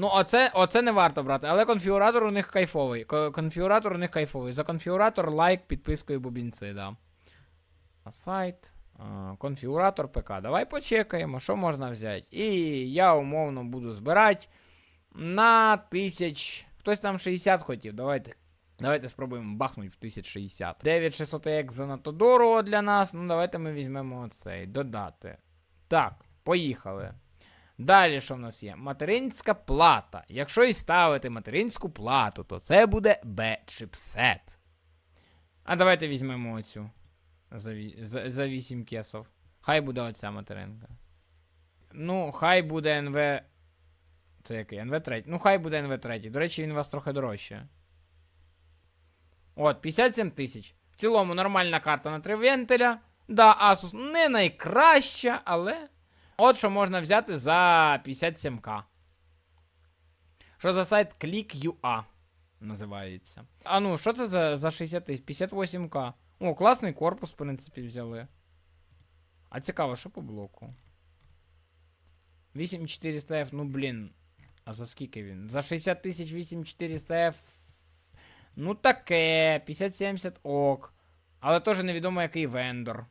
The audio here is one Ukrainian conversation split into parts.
Ну, оце, оце не варто брати, але конфігуратор у них кайфовий. Конфігуратор у них кайфовий. За конфігуратор лайк, підписка і бубінці, да. Сайт. а, Конфігуратор ПК. Давай почекаємо, що можна взяти. І я умовно буду збирати на тисяч. Хтось там 60 хотів. Давайте. Давайте спробуємо бахнути в 1060. 9600X занадто дорого для нас. Ну, давайте ми візьмемо оцей. Додати. Так, поїхали. Далі, що в нас є? Материнська плата. Якщо і ставити материнську плату, то це буде B-чипсет. А давайте візьмемо оцю. За, за, за 8 кесов. Хай буде оця материнка. Ну, хай буде НВ. Це який? НВ 3. Ну, хай буде НВ 3. До речі, він у вас трохи дорожче. От, 57 тисяч. В цілому нормальна карта на три вентиля. Да, Asus не найкраща, але. От що можна взяти за 57к. Що за сайт Click.ua називається. А ну, що це за, за 60 тисяч? 58к. О, класний корпус, в принципі, взяли. А цікаво, що по блоку? 8400F, ну блін. А за скільки він? За 60 тисяч 8400F. Ну таке. 5070 ок. Але теж невідомо який вендор.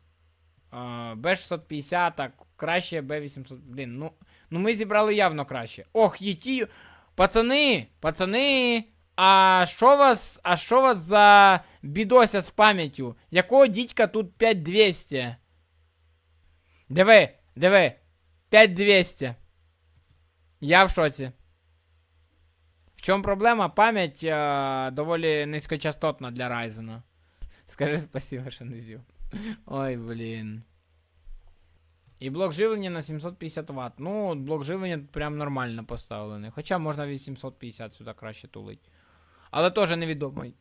Б650, так, краще Б800. Блін, ну. Ну ми зібрали явно краще. Ох, єтію. Пацани! Пацани! А що вас. А що вас за бідося з пам'яттю? Якого дідька тут 5200? Диви, диви. 5200. Я в шоці. В чому проблема? Пам'ять е, доволі низькочастотна для Ryzen. Скажи спасибо, що не з'їв. Ой, блін. І блок живлення на 750 Вт. Ну, блок живлення прям нормально поставлений. Хоча можна 850 сюди краще тулить. Але теж невідомий.